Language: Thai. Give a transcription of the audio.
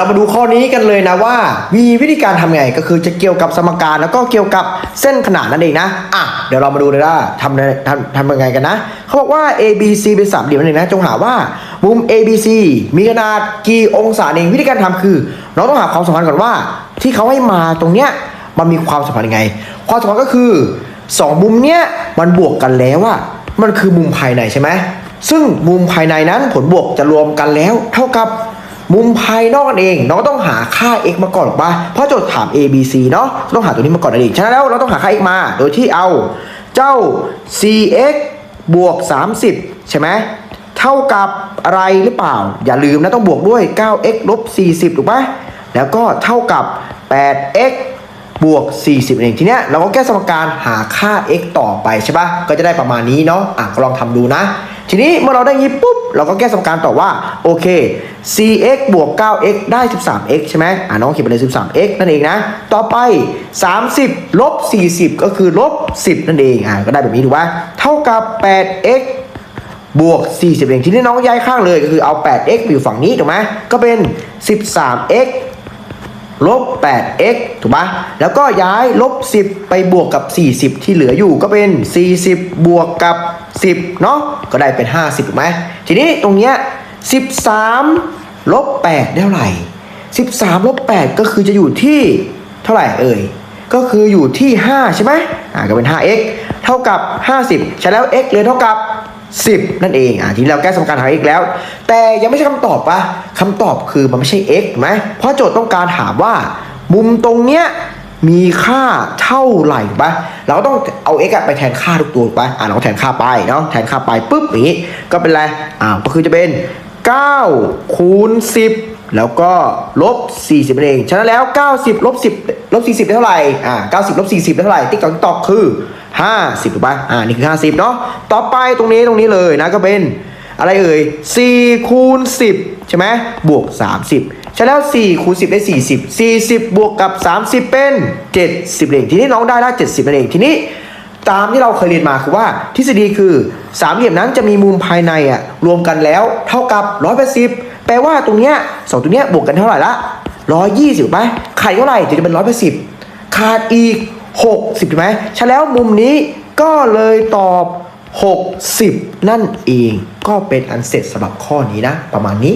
เรามาดูข้อนี้กันเลยนะว่า มีวิธีการทำไงก็คือจะเกี่ยวกับสมการแล้วก็เกี่ยวกับเส้นขนาดนั่นเองนะอะเดี๋ยวเรามาดูเลยว่าทำทำทำยังไงกันนะเขาบอกว่า A B C เป็นสามเหลี่ยมนั่นเองนะจงหาว่ามุม A B C มีขนาดกี่องศาเองวิธีการทำคือ เราต้องหาความสัมพันธ์ก่อนว่า ที่เขาให้มาตรงเนี้ยมันมีความสัมพันธ์ยังไง ความสัมพันธ์ก็คือสองมุมเนี้ยมันบวกกันแล้วอะมันคือมุมภายในใช่ไหมซึ่งมุมภายในนั้นผลบวกจะรวมกันแล้ว เท่ากับ มุมภายนอกนั่นเองเราก็ต้องหาค่า x มาก่อนหรอกปะเพราะโจทย์ถาม a b c เนาะต้องหาตัวนี้มาก่อนนั่นเองฉะนั้นแล้วเราต้องหาค่า x มา โดยที่เอาเจ้า cx บวก 30 ใช่ไหมเท่ากับอะไรหรือเปล่า อย่าลืมนะต้องบวกด้วย 9x ลบ40 ถูกปะแล้วก็เท่ากับ 8x บวก 40เองทีเนี้ยเราก็แก้สมการหาค่า x ต่อไปใช่ปะก็จะได้ประมาณนี้เนาะอะก็ลองทำดูนะ ทีนี้เมื่อเราได้งี้ปุ๊บ เราก็แก้สมการต่อว่าโอเค cx บวก 9x ได้ 13x ใช่ไหมอ่าน้องเขียนไปเลย 13x นั่นเองนะ ต่อไป 30 ลบ 40 ก็คือลบ 10 นั่นเองอ่าก็ได้แบบนี้ถูกไหมเท่ากับ 8x บวก 40เองทีนี้น้องย้ายข้างเลยก็คือเอา 8x ไปอยู่ฝั่งนี้ถูกไหมก็เป็น 13x ลบ 8x ถูกปะแล้วก็ย้ายลบ 10 ไปบวกกับ 40 ที่เหลืออยู่ก็เป็น 40 บวกกับ 10 เนาะก็ได้เป็น 50ถูกไหมทีนี้ตรงเนี้ย 13 ลบ 8 ได้เท่าไหร่ 13 ลบ 8 ก็คือจะอยู่ที่เท่าไหร่เอ่ย ก็คืออยู่ที่ 5 ใช่ไหมอ่าก็เป็น 5x เท่ากับ 50 ใช่แล้ว x เลยเท่ากับ 10 นั่นเองอ่าทีนี้เราแก้สมการหา x แล้ว แต่ยังไม่ใช่คำตอบปะคำตอบคือมันไม่ใช่ x ถูกไหมเพราะโจทย์ต้องการถามว่า มุมตรงเนี้ยมีค่าเท่าไหร่ปะเราก็ต้องเอา x อะไปแทนค่าทุกตัวถูกปะอ่าเราแทนค่าไปเนาะแทนค่าไปปุ๊บอย่างนี้ก็เป็นไรอ่าก็คือจะเป็น9คูณ10 แล้วก็ลบ 40นั่นเอง ฉะนั้นแล้ว 90ลบ10ลบ40 ได้เท่าไหร่ อ่า 90ลบ40 ได้เท่าไหร่ติ๊กตอกติ๊กตอกคือ 50 ถูกปะอ่า นี่คือ 50 เนาะ ต่อไปตรงนี้ตรงนี้เลยนะก็เป็นอะไรเอ่ย4คูณ10 ใช่ไหมบวก 30 ใช่แล้ว 4 คูณ 10 ได้ 40 40 บวกกับ 30 เป็น 70เองทีนี้น้องได้ละ70นั่นเองทีนี้ ตามที่เราเคยเรียนมาคือว่าทฤษฎีคือสามเหลี่ยมนั้นจะมีมุมภายในอะรวมกันแล้วเท่ากับ180แปลว่าตรงเนี้ยสองตัวเนี้ยบวกกันเท่าไหร่ละ120ไหมขาดเท่าไหร่ถึงจะเป็น180ขาดอีก60ถูกไหมใช่แล้วมุมนี้ก็เลยตอบ60นั่นเองก็เป็นอันเสร็จสำหรับข้อนี้นะ ประมาณนี้